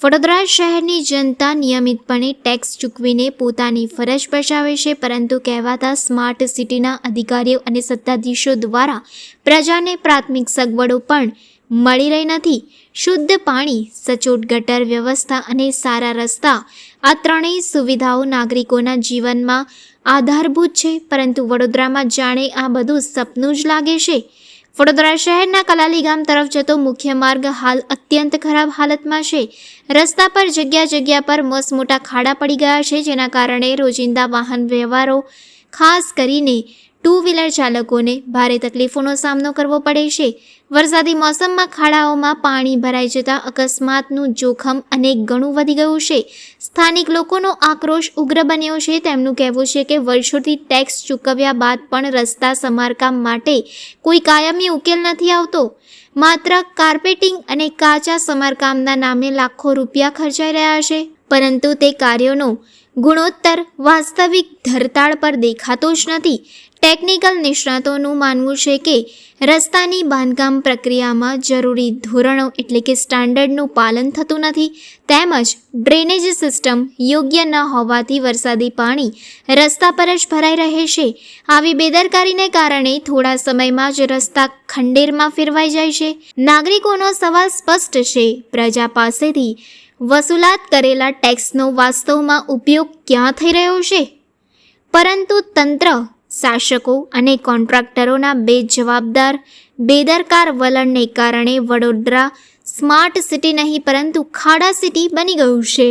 વડોદરા શહેરની જનતા નિયમિતપણે ટેક્સ ચૂકવીને પોતાની ફરજ બજાવે છે, પરંતુ કહેવાતા સ્માર્ટ સિટીના અધિકારીઓ અને સત્તાધીશો દ્વારા પ્રજાને પ્રાથમિક સગવડો પણ મળી રહી નથી. શુદ્ધ પાણી, સચોટ ગટર વ્યવસ્થા અને સારા રસ્તા આ ત્રણેય સુવિધાઓ નાગરિકોના જીવનમાં આધારભૂત છે, પરંતુ વડોદરામાં જાણે આ બધું સપનું જ લાગે છે. વડોદરા શહેરના કલાલી ગામ તરફ જતો મુખ્ય માર્ગ હાલ અત્યંત ખરાબ હાલતમાં છે. રસ્તા પર જગ્યા જગ્યા પર મસ મોટા ખાડા પડી ગયા છે, જેના કારણે રોજિંદા વાહન વ્યવહારો ખાસ કરીને ટુ વ્હીલર ચાલકોને ભારે તકલીફોનો સામનો કરવો પડે છે. વરસાદી મોસમમાં ખાડાઓમાં પાણી ભરાઈ જતાં અકસ્માતનું જોખમ અનેક ગણું વધી ગયું છે. સ્થાનિક લોકોનો આક્રોશ ઉગ્ર બન્યો છે. તેમનું કહેવું છે કે વર્ષોથી ટેક્સ ચૂકવ્યા બાદ પણ રસ્તા સમારકામ માટે કોઈ કાયમી ઉકેલ નથી આવતો. માત્ર કાર્પેટિંગ અને કાચા સમારકામના નામે લાખો રૂપિયા ખર્ચાઈ રહ્યા છે. પરંતુ તે કાર્યોનો ગુણોત્તર વાસ્તવિક ધરતાળ પર દેખાતો જ નથી. ટેકનિકલ નિષ્ણાતોનું માનવું છે કે રસ્તાની બાંધકામ પ્રક્રિયામાં જરૂરી ધોરણો એટલે કે સ્ટાન્ડર્ડનું પાલન થતું નથી, તેમજ ડ્રેનેજ સિસ્ટમ યોગ્ય ન હોવાથી વરસાદી પાણી રસ્તા પર જ ભરાઈ રહે છે. આવી બેદરકારીને કારણે થોડા સમયમાં જ રસ્તા ખંડેરમાં ફેરવાઈ જાય છે. નાગરિકોનો સવાલ સ્પષ્ટ છે, પ્રજા પાસેથી વસૂલાત કરેલા ટેક્સનો વાસ્તવમાં ઉપયોગ ક્યાં થઈ રહ્યો છે? પરંતુ તંત્ર શાસકો અને કોન્ટ્રાક્ટરોના બે જવાબદાર, બેદરકાર વલણને કારણે વડોદરા સ્માર્ટ સિટી નહીં પરંતુ ખાડા સિટી બની ગયું છે.